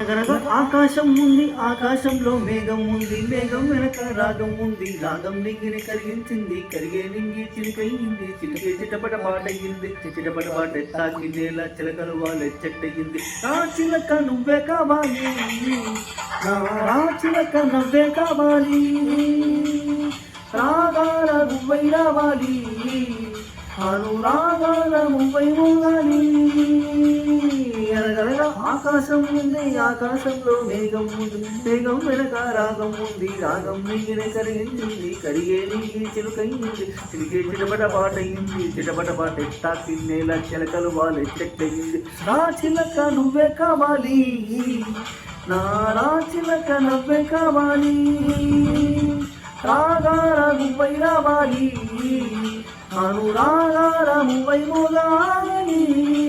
ఆకాశం ఉంది ఆకాశంలో మేఘం ఉంది మేఘం వెనక రాగం ఉంది రాగం నింగిని కరిగించింది కరిగే నింగి చిలికయింది. చిలికే చిటపట పాటయింది చిటపట పాట తాకి నేల చిలకలు వాళ్ళ చెట్టయింది. నా చిలక నువ్వే కావాలి నా చిలక నువ్వే కావాలి. రాగాల నువ్వై రావాలి అనురాగాల ముంబై మోగాలి ఆకాశం ఉంది ఆకాశంలో మేఘం ఉంది. మేఘం వెనక రాగం ఉంది. రాగం నీగిన కరిగింది కరిగే నీగి చిలుకయింది చిలికే చిటపట పాటయింది చిటపట పాట తాకి నేల చిలకలు వాలి చెట్టయింది. నా చిలక నువ్వే కావాలి. నా రా చిలక నువ్వే కావాలి. రాగార నువ్వై రావాలి. అనురాగాల నువ్వై మోగాలి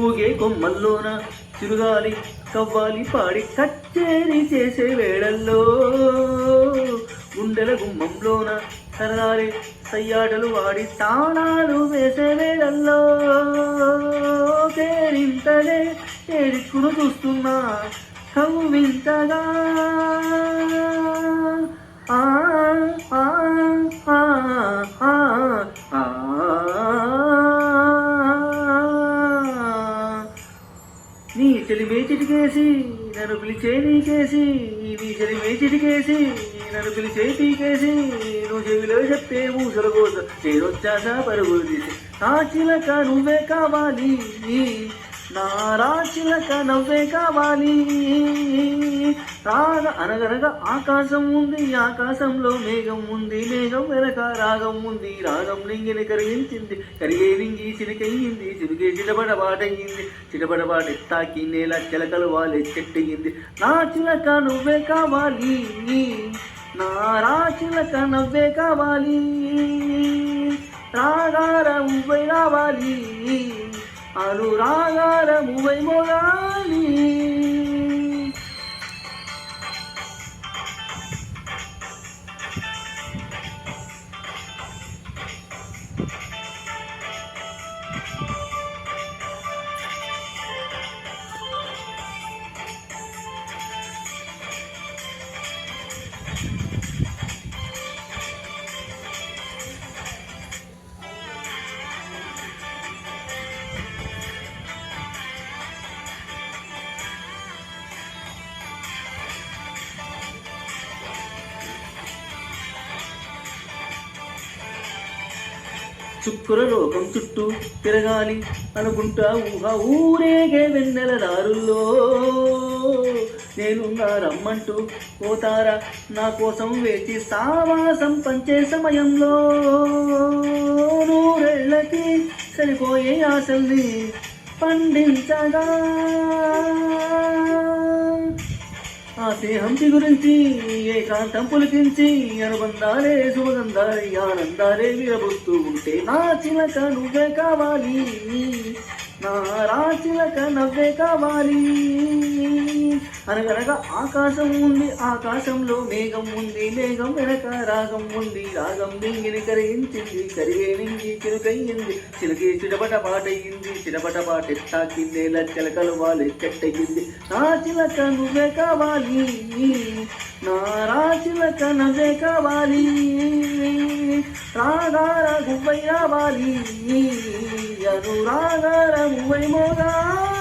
ఊగే కొమ్మల్లోన తిరుగాలి కవ్వాలి పాడి కచ్చేరి చేసే వేళల్లో గుండెల గుమ్మంలోన సరదాలి సయ్యాటలు వాడి తాళాలు వేసే వేళల్లో కేరింతలే ఏడిక్కును చూస్తున్నా కవ్వింతగా నీ మేచిటికేసి చిటికేసి నన్ను పిలిచే నీకేసి నీ చెలిమే చిటికేసి నన్ను పిలిచే పీకేసి నువ్వు చెవిలో చెప్తే ఊసల కోసం నేనొచ్చాసా పరుగులు తీసి. నా చిలక నువ్వే కావాలి నారా చిలక నువ్వే కావాలి. రాగ అనగనగా ఆకాశం ఉంది ఆకాశంలో మేఘం ఉంది మేఘం వెనక రాగం ఉంది రాగం లింగిని కరిగించింది కరిగే లింగి చిలికయ్యింది చిలికే చిటపట పాటయ్యింది చిటపట తాకి నేల చిలకలు వాలి చెట్టయింది నా చిలక నువ్వే కావాలి నా రా చిలక నవ్వే కావాలి రాగార ఉవ్వై రావాలి అనురాగాల ఉవ్వై మోగాలి. చుక్కుర లోకం చుట్టూ తిరగాలి అనుకుంటా ఊహ. ఊరేగే వెన్నెల దారుల్లో. నేను రమ్మంటూ పోతారా? నా కోసం వేచి సావాసం పంచే సమయంలో నూరేళ్ళకి సరిపోయే ఆశల్ని పండించగా. ఆ స్నేహం గురించి ఏకాంతం పులికించి అనుబంధాలే సుగంధాలే ఆనందాలే విరబుస్తూ ఉంటే నా చిలక నువ్వే కావాలి. నా రా చిలక నవ్వే కావాలి అనగనగా ఆకాశం ఉంది ఆకాశంలో మేఘం ఉంది మేఘం వెనక రాగం ఉంది. రాగం నింగిని కరిగించింది కరిగే నింగి చిలుకయ్యింది చిలుకే చిటపట పాటయ్యింది చిడపట పాట తాకి నేల చిలకలు వాలి చెట్టయ్యింది. నా చిలక నువ్వే కావాలి. నా రా చిలక కావాలి. రాగాల గువ్వై రావాలి. అనురాగాల మువ్వై మోగాలి